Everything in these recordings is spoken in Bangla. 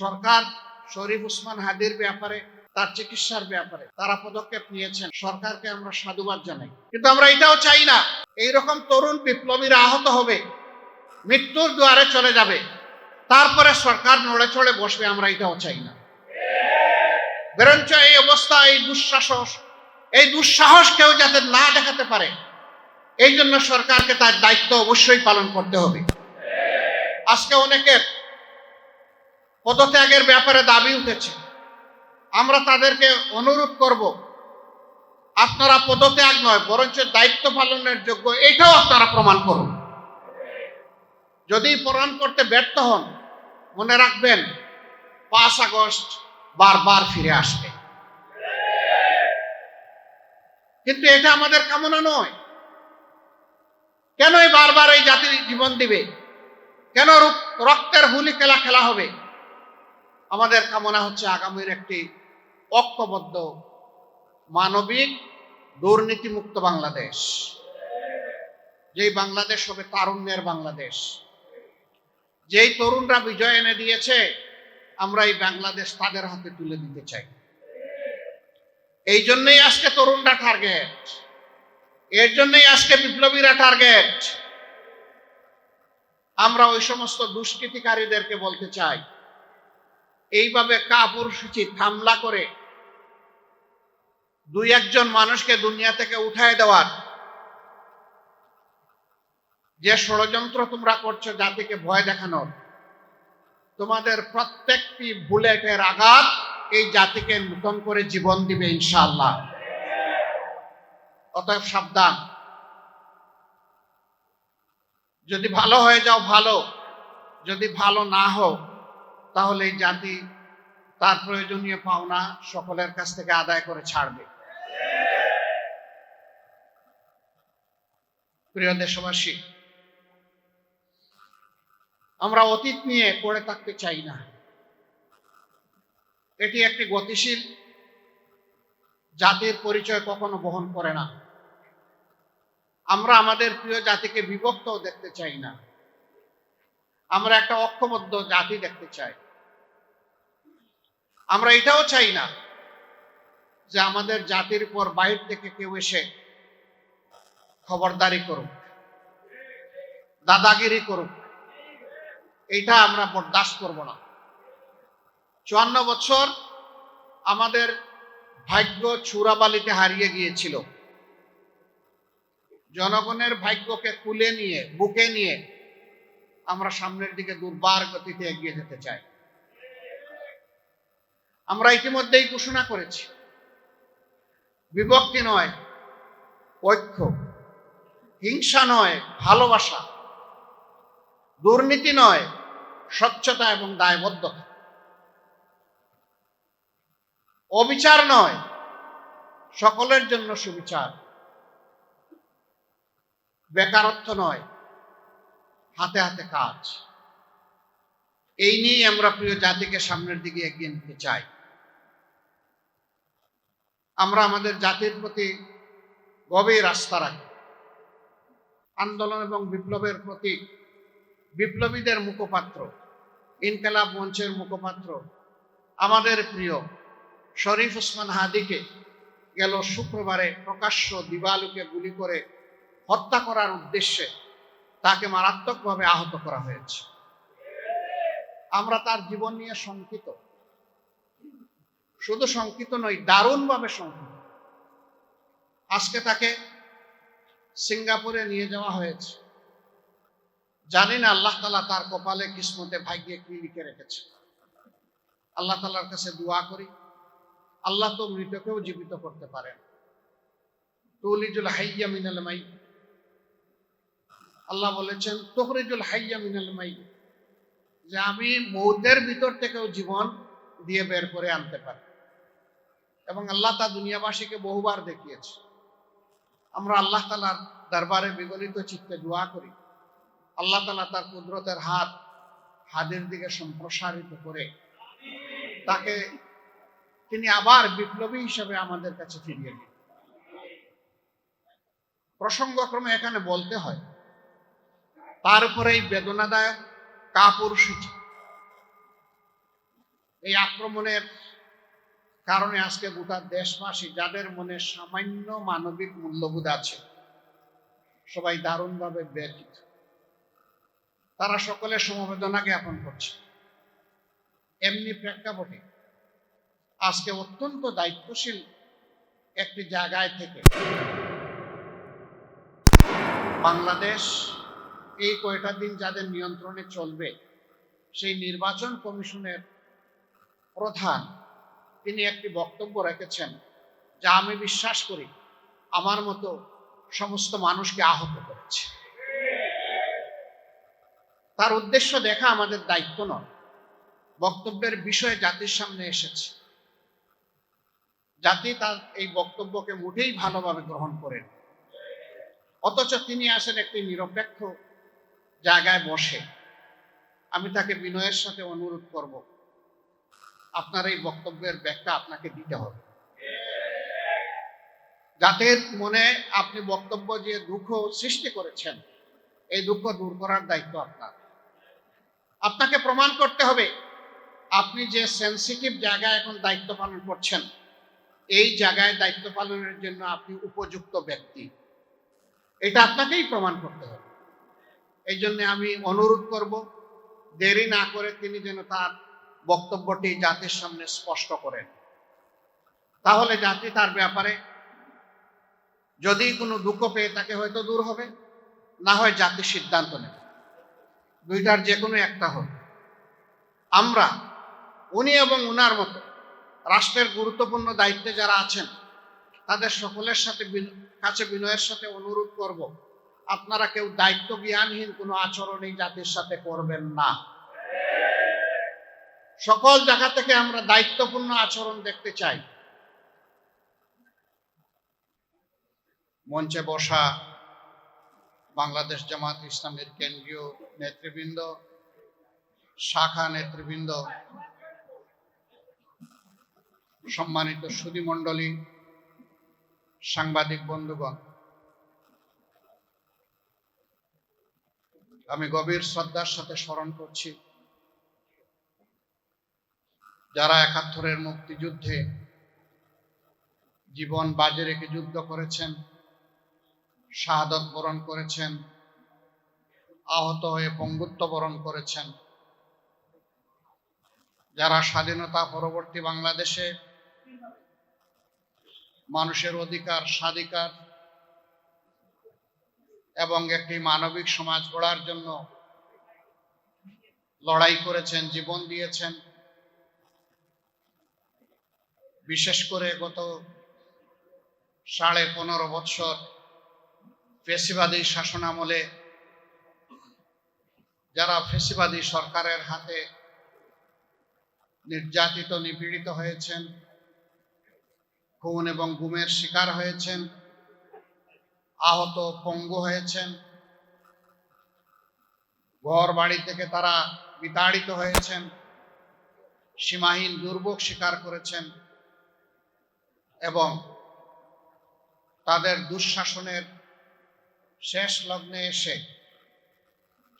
সরকার শরীফ উসমান হাদির ব্যাপারে, তার চিকিৎসার ব্যাপারে তারা পদক্ষেপ নিয়েছেন। সরকারকে আমরা সাধুবাদ জানাই। কিন্তু আমরা এটাও চাই না, এইরকম তরুণ বিপ্লবীরা আহত হবে, মৃত্যুর দুয়ারে চলে যাবে, তারপরে সরকার নড়ে চড়ে বসবে, আমরা এটাও চাই না। বরঞ্চ এই অবস্থা, এই দুঃসাহস এই দুঃসাহস কেউ যাতে না দেখাতে পারে এই জন্য সরকারকে তার দায়িত্ব অবশ্যই পালন করতে হবে। আজকে অনেকের পদত্যাগের ব্যাপারে দাবি উঠেছে। আমরা তাদেরকে অনুরোধ করব, আপনারা পদত্যাগ নয়, বরঞ্চ দায়িত্ব পালনের যোগ্য, এটাও আপনারা প্রমাণ করুন। যদি প্রমাণ করতে ব্যর্থ হন, মনে রাখবেন, পাঁচ আগস্ট বারবার ফিরে আসবে। কিন্তু এটা আমাদের কামনা নয়। কেন এই বারবার এই জাতির জীবন দিবে? কেন রুক- রক্তের হুলি খেলা খেলা হবে? আমাদের কামনা হচ্ছে আগামীর একটি ঐক্যবদ্ধ, মানবিক, দুর্নীতিমুক্ত বাংলাদেশ। যেই বাংলাদেশ হবে তারুণ্যের বাংলাদেশ। যেই তরুণরা বিজয় এনে দিয়েছে, আমরা এই বাংলাদেশ তাদের হাতে তুলে দিতে চাই। এই জন্যই আজকে তরুণরা টার্গেট এর জন্যই আজকে বিপ্লবীরা টার্গেট আমরা ওই সমস্ত দুষ্কৃতিকারীদেরকে বলতে চাই এইভাবে কাপুরুষিত হামলা করে দুই একজন মানুষকে দুনিয়া থেকে উঠায় দেওয়ার যে ষড়যন্ত্র তোমরা করছ জাতিকে ভয় দেখানোর, তোমাদের প্রত্যেকটি বুলেটের আঘাত এই জাতিকে নতুন করে জীবন দিবে ইনশাআল্লাহ। অতএব সাবধান। যদি ভালো হয়ে যাও, ভালো। যদি ভালো না হও তাহলে এই জাতি তার প্রয়োজনীয় পাওনা সকলের কাছ থেকে আদায় করে ছাড়বে। প্রিয় দেশবাসী, আমরা অতীত নিয়ে পড়ে থাকতে চাই না। এটি একটি গতিশীল জাতির পরিচয় কখনো বহন করে না। আমরা আমাদের প্রিয় জাতিকে বিভক্তও দেখতে চাই না। আমরা একটা ঐক্যবদ্ধ জাতি দেখতে চাই। আমরা এটাও চাই না যে আমাদের জাতির উপর বাইর থেকে কেউ এসে খবরদারি করুক, দাদাগিরি করুক। এটা আমরা বরদাস্ত করব না। চুয়ান্ন বছর আমাদের ভাগ্য চূড়াবালিতে হারিয়ে গিয়েছিল। জনগণের ভাগ্যকে কুলে নিয়ে, বুকে নিয়ে আমরা সামনের দিকে দুর্বার গতিতে এগিয়ে যেতে চাই। আমরা ইতিমধ্যেই ঘোষণা করেছি, বিভক্তি নয়, ঐক্য, হিংসা নয়, ভালোবাসা, দুর্নীতি নয়, স্বচ্ছতা এবং দায়বদ্ধতা। অবিচার নয়, সকলের জন্য সুবিচার। বেকারত্ব নয় হাতে হাতে কাজ। এই নিয়েই আমরা প্রিয় জাতিকে সামনের দিকে এগিয়ে নিতে চাই। আমরা আমাদের জাতির প্রতি গভীর আস্থা রাখি। আন্দোলন এবং বিপ্লবের প্রতি বিপ্লবীদের মুখপাত্র, ইনকালাব মঞ্চের মুখপাত্র আমাদের প্রিয় শরীফ ওসমান হাদিকে গেল শুক্রবারে প্রকাশ্য দিবালুকে গুলি করে হত্যা করার উদ্দেশ্যে তাকে মারাত্মকভাবে আহত করা হয়েছে। আমরা তার জীবন নিয়ে শঙ্কিত। শুধু শঙ্কিত নই, দারুণভাবে শঙ্কিত। আজকে তাকে সিঙ্গাপুরে নিয়ে যাওয়া হয়েছে। জানি না, আল্লাহ তালা তার কপালে কিসমতে ভাগ্যে কি লিখে রেখেছে। আল্লাহ তালার কাছে দোয়া করি, আল্লাহ তো মৃতকেও জীবিত করতে পারেন। তুলিজুল হাইয়া মিনাল মাই আল্লাহ বলেছেন, তখরিজুল হাইয়া মিনাল মাই যে আমি মৌতের ভিতর থেকেও জীবন দিয়ে বের করে আনতে পারি। এবং আল্লাহ তা দুনিয়াবাসীকে বহুবার দেখিয়েছে। আমরা আল্লাহ তালার দরবারে বিগলিত চিত্তে দোয়া করি। আল্লাহ তালা তার কুদরতের হাত হাতের দিকে সম্প্রসারিত করে তাকে তিনি আবার বিপ্লবী হিসেবে আমাদের কাছে ফিরিয়ে দিন। প্রসঙ্গক্রমে এখানে বলতে হয় তার উপরে এই বেদনাদায়ক কাপুরুষিত এই আক্রমণের কারণে আজকে গোটা দেশবাসী যাদের মনে সামান্য মানবিক মূল্যবোধ আছে, সবাই দারুণভাবে ব্যথিত। তারা সকলে সমবেদনা জ্ঞাপন করছে। এমনি প্রেক্ষাপটে আজকে অত্যন্ত দায়িত্বশীল একটি জায়গায় থেকে বাংলাদেশ এই কয়টা দিন যাদের নিয়ন্ত্রণে চলবে, সেই নির্বাচন কমিশনের প্রধান তিনি একটি বক্তব্য রেখেছেন, যা আমি বিশ্বাস করি আমার মতো সমস্ত মানুষকে আহত করেছে। তার উদ্দেশ্য দেখা আমাদের দায়িত্ব নয়, বক্তব্যের বিষয়ে জাতির সামনে এসেছে। জাতি তার এই বক্তব্যকে মোটেই ভালোভাবে গ্রহণ করেন, অথচ তিনি আসেন একটি নিরপেক্ষ জায়গায় বসে, আমি তাকে বিনয়ের সাথে অনুরোধ করব, আপনার এই বক্তব্যের ব্যাখ্যা আপনাকে দিতে হবে। জাতির মনে আপনি বক্তব্য যে দুঃখ সৃষ্টি করেছেন, এই দুঃখ দূর করার দায়িত্ব আপনার। আপনাকে প্রমাণ করতে হবে, আপনি যে সেন্সিটিভ জায়গায় এখন দায়িত্ব পালন করছেন, এই জায়গায় দায়িত্ব পালনের জন্য আপনি উপযুক্ত ব্যক্তি। এটা আপনাকেই প্রমাণ করতে হবে। এই জন্য আমি অনুরোধ করব, দেরি না করে তিনি যেন তার বক্তব্যটি জাতির সামনে স্পষ্ট করেন। তাহলে জাতি তার ব্যাপারে যদি কোনো দুঃখ পেয়ে তাকে হয়তো দূর হবে, না হয় জাতি সিদ্ধান্ত নেবে। দুইটার যে কোনো একটা হবে আমরা, উনি এবং উনার মতো রাষ্ট্রের গুরুত্বপূর্ণ দায়িত্বে যারা আছেন, তাদের সকলের সাথে কাছে বিনয়ের সাথে অনুরোধ করব আপনারা কেউ দায়িত্ব জ্ঞানহীন কোনো আচরণ এই জাতির সাথে করবেন না। সকল জায়গা থেকে আমরা দায়িত্বপূর্ণ আচরণ দেখতে চাই। মঞ্চে বসা বাংলাদেশ জামাত ইসলামের কেন্দ্রীয় নেতৃবৃন্দ, শাখা নেতৃবৃন্দ, সম্মানিত সুধী মণ্ডলী, সাংবাদিক বন্ধুগণ আমি গভীর শ্রদ্ধার সাথে স্মরণ করছি। যারা একাত্তরের মুক্তিযুদ্ধে জীবন বাজে রেখে যুদ্ধ করেছেন, শাহাদত বরণ করেছেন, আহত হয়ে পঙ্গুত্ব বরণ করেছেন, যারা স্বাধীনতা পরবর্তী বাংলাদেশে মানুষের অধিকার, স্বাধিকার এবং একটি মানবিক সমাজ গড়ার জন্য লড়াই করেছেন, জীবন দিয়েছেন। বিশেষ করে গত সাড়ে পনেরো বৎসর ফেসিবাদী শাসনামলে যারা ফেসিবাদী সরকারের হাতে নির্যাতিত, নিপীড়িত হয়েছেন, খুন এবং গুমের শিকার হয়েছেন আহত পঙ্গু হয়েছেন। ঘর বাড়ি থেকে তারা বিতাড়িত হয়েছেন। সীমাহীন দুর্ভোগ স্বীকার করেছেন এবং তাদের দুঃশাসনের শেষ লগ্নে এসে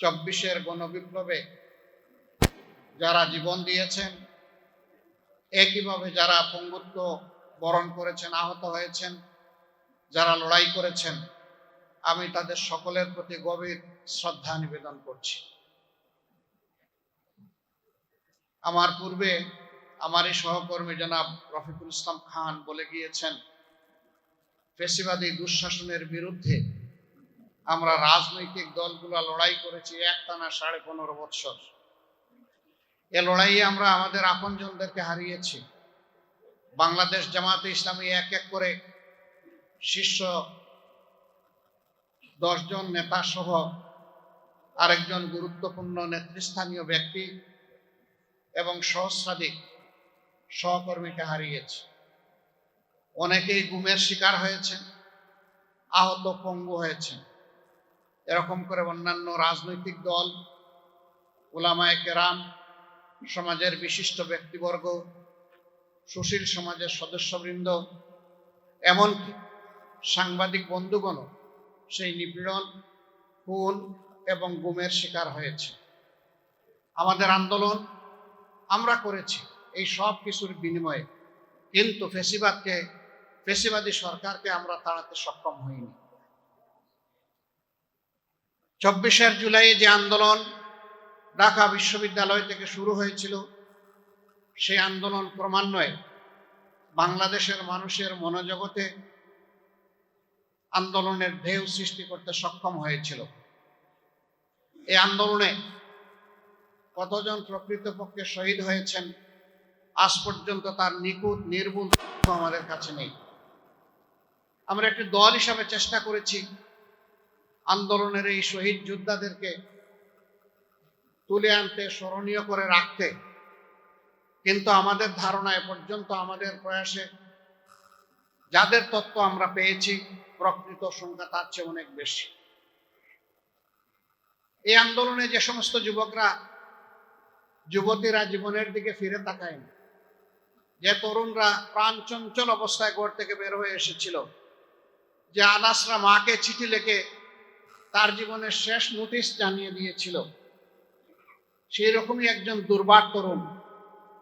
চব্বিশের গণবিপ্লবে যারা জীবন দিয়েছেন, একইভাবে যারা পঙ্গুত্ব বরণ করেছেন, আহত হয়েছেন যারা লড়াই করেছেন, আমি তাদের সকলের প্রতি গভীর শ্রদ্ধা নিবেদন করছি। আমার পূর্বে আমারই সহকর্মী জনাব রফিকুল ইসলাম খান বলে গিয়েছেন, ফেসিবাদী দুঃশাসনের বিরুদ্ধে আমরা রাজনৈতিক দলগুলো লড়াই করেছি একটানা সাড়ে পনেরো বৎসর। এ লড়াইয়ে আমরা আমাদের আপনজনদেরকে হারিয়েছি। বাংলাদেশ জামাতে ইসলামী এক এক করে শীর্ষ দশজন নেতা সহ আরেকজন গুরুত্বপূর্ণ নেতৃস্থানীয় ব্যক্তি এবং সহস্রাধিক সহকর্মীকে হারিয়েছে। অনেকেই গুমের শিকার হয়েছে আহত পঙ্গু হয়েছে এরকম করে অন্যান্য রাজনৈতিক দল ওলামায় কেরাম, সমাজের বিশিষ্ট ব্যক্তিবর্গ, সুশীল সমাজের সদস্যবৃন্দ, এমনকি সাংবাদিক বন্ধুগণ সেই নিপীড়ন, খুন এবং গুমের শিকার হয়েছে। আমাদের আন্দোলন আমরা করেছি, এই সব কিছুর বিনিময়ে। কিন্তু ফেসিবাদকে, ফেসিবাদী সরকারকে আমরা তাড়াতে সক্ষম হইনি। চব্বিশের জুলাই যে আন্দোলন ঢাকা বিশ্ববিদ্যালয় থেকে শুরু হয়েছিল, সেই আন্দোলন ক্রমান্বয়ে বাংলাদেশের মানুষের মনোজগতে আন্দোলনের ঢেউ সৃষ্টি করতে সক্ষম হয়েছিল। এই আন্দোলনে কতজন প্রকৃতপক্ষে শহীদ হয়েছেন, আজ পর্যন্ত তার নিখুঁত নির্ভুল আমাদের কাছে নেই। আমরা একটি দল হিসাবে চেষ্টা করেছি আন্দোলনের এই শহীদ যোদ্ধাদেরকে তুলে আনতে, স্মরণীয় করে রাখতে। কিন্তু আমাদের ধারণা এ পর্যন্ত আমাদের প্রয়াসে যাদের তত্ত্ব আমরা পেয়েছি প্রকৃত সংখ্যা তার চেয়ে অনেক বেশি। এই আন্দোলনে যে সমস্ত যুবকরা, যুবতীরা জীবনের দিকে ফিরে তাকায়নি, যে তরুণরা প্রাণ চঞ্চল অবস্থায় ঘর থেকে বের হয়ে এসেছিল, যে আনাসরা মাকে চিঠি লেখে তার জীবনের শেষ নোটিশ জানিয়ে দিয়েছিল সেই রকমই একজন দুর্বার তরুণ।